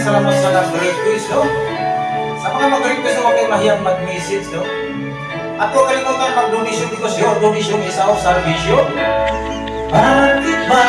salamat sa nag-request, no? Sa mga mag-request, huwag kayong mahiyang mag-message, no? At huwag kalimutan mag-donation because your donation is our salvation. Bakit ba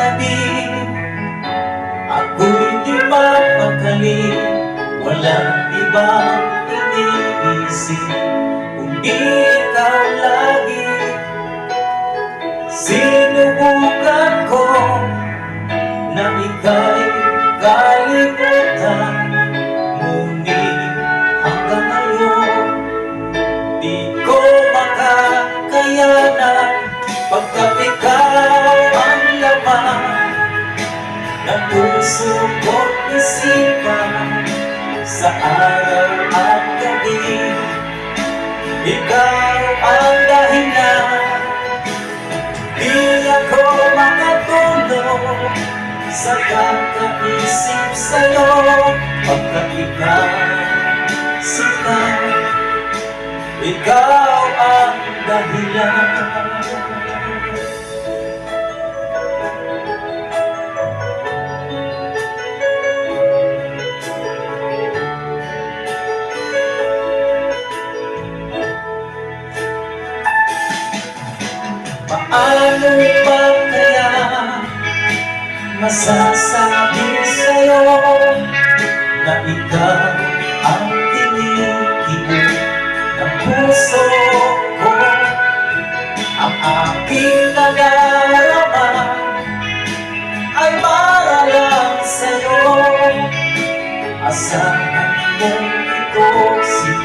katabi. Ako'y di mapakali Walang ibang iniisip Kundi ikaw lagi Sinubukan ko Na ika'y kalimutan Sa araw at gabi. Ikaw ang dahilan. Di ako makatulog Sa kakaisip sa'yo. Pagkat ikaw sila ikaw ang dahilan masasabi sa'yo na ikaw ang tinitigil ng puso ko. Ang aking nadarama ay para lang sa'yo. Asahan mo ito sila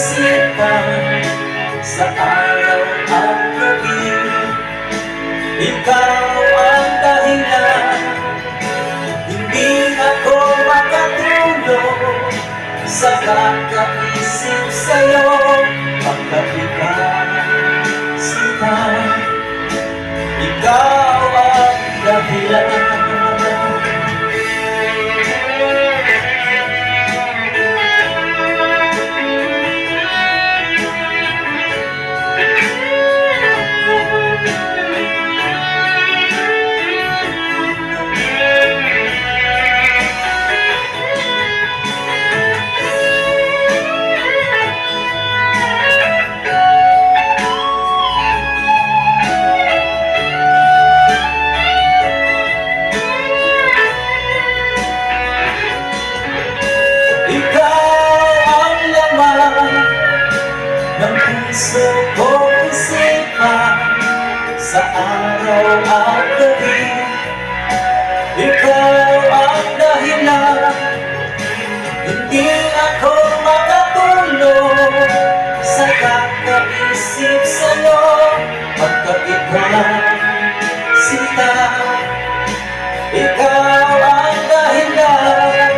isipan sa araw at gabi. Ikaw ang dahilan Hindi ako makatulog Sa kakaisip puso ko isipan sa araw at gabi. Ikaw ang dahilan, hindi ako makatulog sa kakaisip sa'yo pagkat ikaw sita. Ikaw ang dahilan,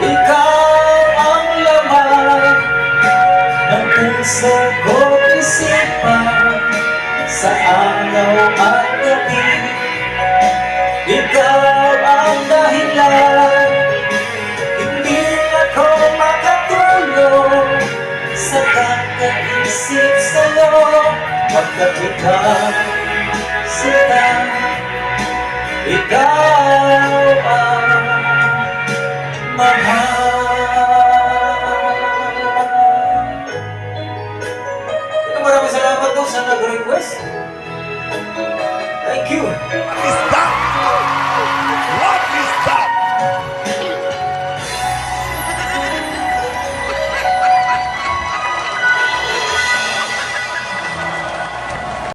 ikaw ang laman ng puso sa araw at gabi. Ikaw ang dahilan, hindi ako makatulog sa kakaisip sa'yo pagkat ikaw sila. Ikaw ang mahal. Maraming salamat daw sa nag-request. Thank. What is that? What is that?